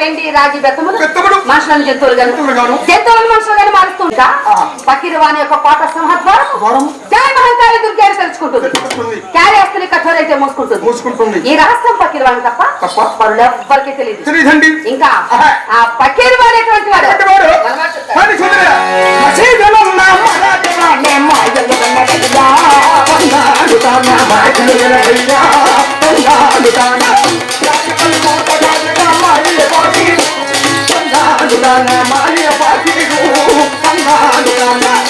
వెండి రాగి బెత్తములు. మనుషులను జంతువులు గాను. జంతువులను మనుషులు గాని మారుస్తూ ఇంకా ఆ. పక్కిరి వాని యొక్క కోట సింహద్వారం ద్వారం. జయ మహంకాళి దుర్గాన్ని తెలుసుకుంటుంది. క్యారేస్తుని కఠోరైతే మోసుకుంటుంది మూసుకుంటుంది ఈ రహస్యం పక్కిరి వాడిని తప్ప ఎవ్వరికీ తెలియదు ఇంకా. ఆ పక్కిరి వాడేటువంటి 나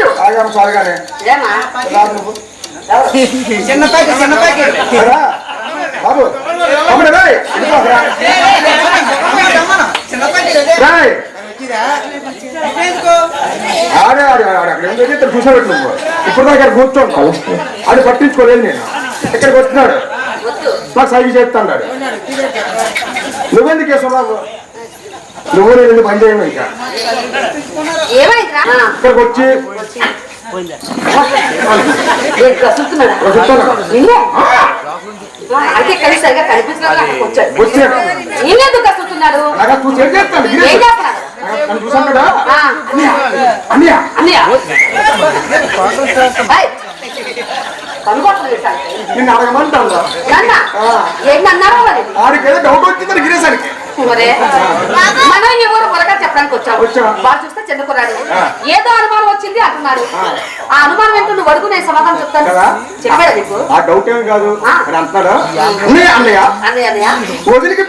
నువ్వు. చిన్న ప్యాకెట్ చిన్న ప్యాకెట్. బాబు. ఆడే ఆడే ఆడే. అక్కడ ఏం కూర్చోబెట్టు నువ్వు. ఇప్పుడు దాకా కూర్చోను. ఆడు పట్టించుకోలేదు నేను. ఇక్కడికి వచ్చినాడు నాకు సైకి చేస్తాడు. నువ్వెందుకు వేసుకున్నావు నువ్వు నేను ఎందుకు పని చేయను ఇంకా. ఇక్కడికి వచ్చి. ఏ కసురుతున్నాడా? వస్తున్నాడా? నిన్నే? అంటే కలిసి సరిగా కనిపించలేదు అక్కడికి వచ్చాడు. వచ్చాడు నిన్నెందుకు కసురుతున్నాడు నాకు చూసి ఏం చేస్తాను. ఏం చేస్తున్నాడు? నన్ను చూసాను కదా? ఆ, అన్నయ్య అన్నయ్య. ఏయ్, కనుగొట్టలేదు సార్. నిన్ను అడగమంటాను నాన్న, ఏంటి అన్నారో మరి? ఆడికి ఏదో డౌట్ వచ్చిందని గిరేసరికి మరే. మనం ఊరు మొలక చెప్పడానికి వచ్చాము వచ్చాం. వాళ్ళు చూస్తే. ఏదో అనుమానం వచ్చింది అంటున్నారు. ఆ. అనుమానం ఏంటో నువ్వు అడుగు నేను సమాధానం చెప్తాను? చెప్పాడా నీకు? ఆ డౌట్ ఏమి కాదు. అంటున్నాడు? అన్నయ్య. అన్నయ్య అన్నయ్య. వదిలికి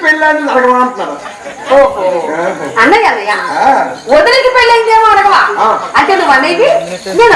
అడగమంటున్నాడు ఓహో. అన్నయ్య అన్నయ్య. వదిలికి పెళ్ళైందేమో అడగవా? ఆ. అంటే నువ్వు అన్నయ్యవి నేను